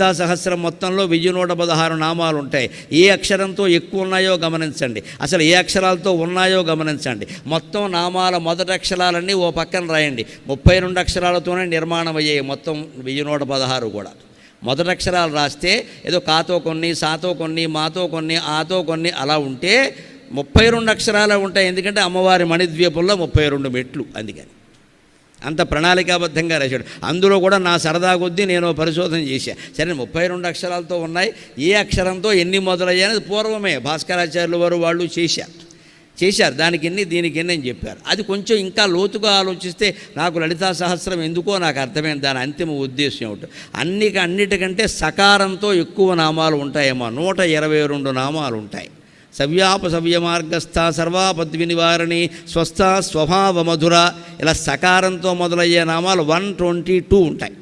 గీతా సహస్రం మొత్తంలో వెయ్యి నూట పదహారు నామాలు ఉంటాయి ఏ అక్షరంతో ఎక్కువ ఉన్నాయో గమనించండి. అసలు ఏ అక్షరాలతో ఉన్నాయో గమనించండి. మొత్తం నామాల మొదటి అక్షరాలన్నీ ఓ పక్కన రాయండి. ముప్పై రెండు అక్షరాలతోనే నిర్మాణం అయ్యాయి మొత్తం వెయ్యి నూట పదహారు కూడా. మొదటి అక్షరాలు రాస్తే ఏదో కాతో కొన్ని సాతో కొన్ని మాతో కొన్ని ఆతో కొన్ని అలా ఉంటే ముప్పై రెండు అక్షరాలే ఉంటాయి. ఎందుకంటే అమ్మవారి మణిద్వీపంలో ముప్పై రెండు మెట్లు అందుకని. అంత ప్రణాళికాబద్ధంగా రాశాడు. అందులో కూడా నా సరదా కొద్దీ నేను పరిశోధన చేశా. సరే ముప్పై రెండు అక్షరాలతో ఉన్నాయి. ఏ అక్షరంతో ఎన్ని మొదలయ్యాయనేది పూర్వమే. భాస్కరాచార్యులు వారు వాళ్ళు చేశారు. చేశారు. దానికి ఎన్ని దీనికి ఎన్ని అని చెప్పారు. అది కొంచెం ఇంకా లోతుగా ఆలోచిస్తే నాకు లలితా సహస్రం ఎందుకో నాకు అర్థమైంది. దాని అంతిమ ఉద్దేశం ఏమిటి. అన్నిక అన్నిటికంటే సకారంతో ఎక్కువ నామాలు ఉంటాయేమో. నూట ఇరవై రెండు నామాలు ఉంటాయి. సవ్యాప మార్గస్థ సర్వాపద్వి నివారణి స్వస్థ స్వభావ మధుర ఇలా సకారంతో మొదలయ్యే నామాలు వన్ ట్వంటీ టూ ఉంటాయి.